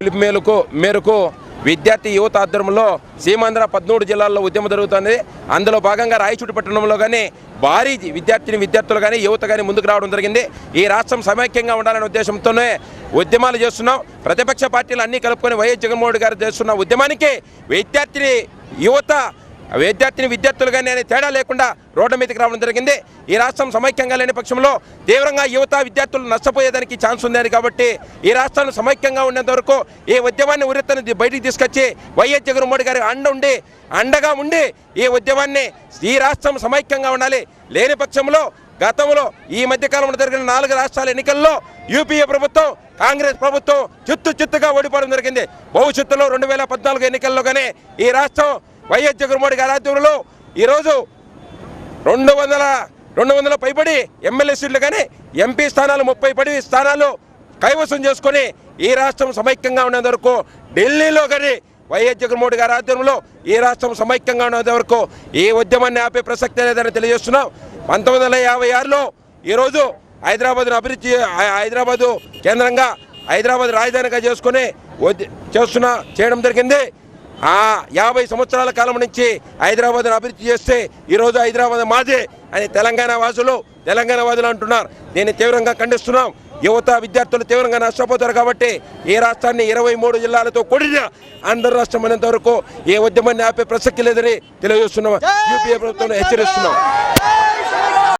పిలుపు మేరకు మేరకు విద్యార్థి యువత ఆధ్వర్యంలో సీమాంధ్ర పద్మూడు జిల్లాల్లో ఉద్యమం జరుగుతుంది. అందులో భాగంగా రాయచూటి పట్టణంలో కానీ భారీ విద్యార్థిని విద్యార్థులు కానీ యువత కానీ ముందుకు రావడం జరిగింది. ఈ రాష్ట్రం సమైక్యంగా ఉండాలనే ఉద్దేశంతోనే ఉద్యమాలు చేస్తున్నాం. ప్రతిపక్ష పార్టీలు అన్నీ కలుపుకొని వైఎస్ జగన్మోహన్ గారు చేస్తున్న ఉద్యమానికి విద్యార్థిని యువత విద్యార్థిని విద్యార్థులు కానీ తేడా లేకుండా రోడ్డు మీదకి రావడం జరిగింది. ఈ రాష్ట్రం సమైక్యంగా లేని పక్షంలో తీవ్రంగా యువత విద్యార్థులు నష్టపోయేదానికి ఛాన్స్ ఉందని కాబట్టి ఈ రాష్ట్రాన్ని సమైక్యంగా ఉండేంత వరకు ఈ ఉద్యమాన్ని ఉరితని బయటికి తీసుకొచ్చి వైఎస్ జగన్మోహన్ గారి అండ ఉండి అండగా ఉండి ఈ ఉద్యమాన్ని ఈ రాష్ట్రం సమైక్యంగా ఉండాలి. లేని పక్షంలో గతంలో ఈ మధ్యకాలంలో జరిగిన నాలుగు రాష్ట్రాల ఎన్నికల్లో యూపీఏ ప్రభుత్వం కాంగ్రెస్ ప్రభుత్వం చిత్తు చిత్తుగా ఓడిపోవడం జరిగింది. భవిష్యత్తులో రెండు వేల పద్నాలుగు ఎన్నికల్లో కానీ ఈ రాష్ట్రం వైఎస్ జగన్మోహన్ గారి ఆధ్వర్యంలో ఈరోజు రెండు వందల రెండు వందల పైబడి ఎమ్మెల్యే సీట్లు కానీ ఎంపీ స్థానాలు ముప్పై పడి స్థానాలు కైవసం చేసుకొని ఈ రాష్ట్రం సమైక్యంగా ఉన్నంత వరకు ఢిల్లీలో కానీ వైఎస్ జగన్మోహన్ గారి ఆధ్వర్యంలో ఈ రాష్ట్రం సమైక్యంగా ఉన్నంత వరకు ఈ ఉద్యమాన్ని ఆపే ప్రసక్తి లేదని తెలియజేస్తున్నాం. పంతొమ్మిది వందల యాభై ఆరులో ఈరోజు హైదరాబాద్ను అభివృద్ధి హైదరాబాదు కేంద్రంగా హైదరాబాద్ రాజధానిగా చేసుకుని ఉద్య- చేస్తున్న చేయడం జరిగింది. ఆ యాభై సంవత్సరాల కాలం నుంచి హైదరాబాద్ను అభివృద్ధి చేస్తే ఈరోజు హైదరాబాద్ మాదే అని తెలంగాణ వాసులు తెలంగాణ వాదులు అంటున్నారు. దీన్ని తీవ్రంగా ఖండిస్తున్నాం. యువత విద్యార్థులు తీవ్రంగా నష్టపోతారు కాబట్టి ఈ రాష్ట్రాన్ని ఇరవై మూడు జిల్లాలతో కూడిన ఆంధ్ర రాష్ట్రం అనేంత వరకు ఏ ఉద్యమాన్ని ఆపే ప్రసక్తి లేదని తెలియజేస్తున్నాం. యూపీఏ ప్రభుత్వం హెచ్చరిస్తున్నాం.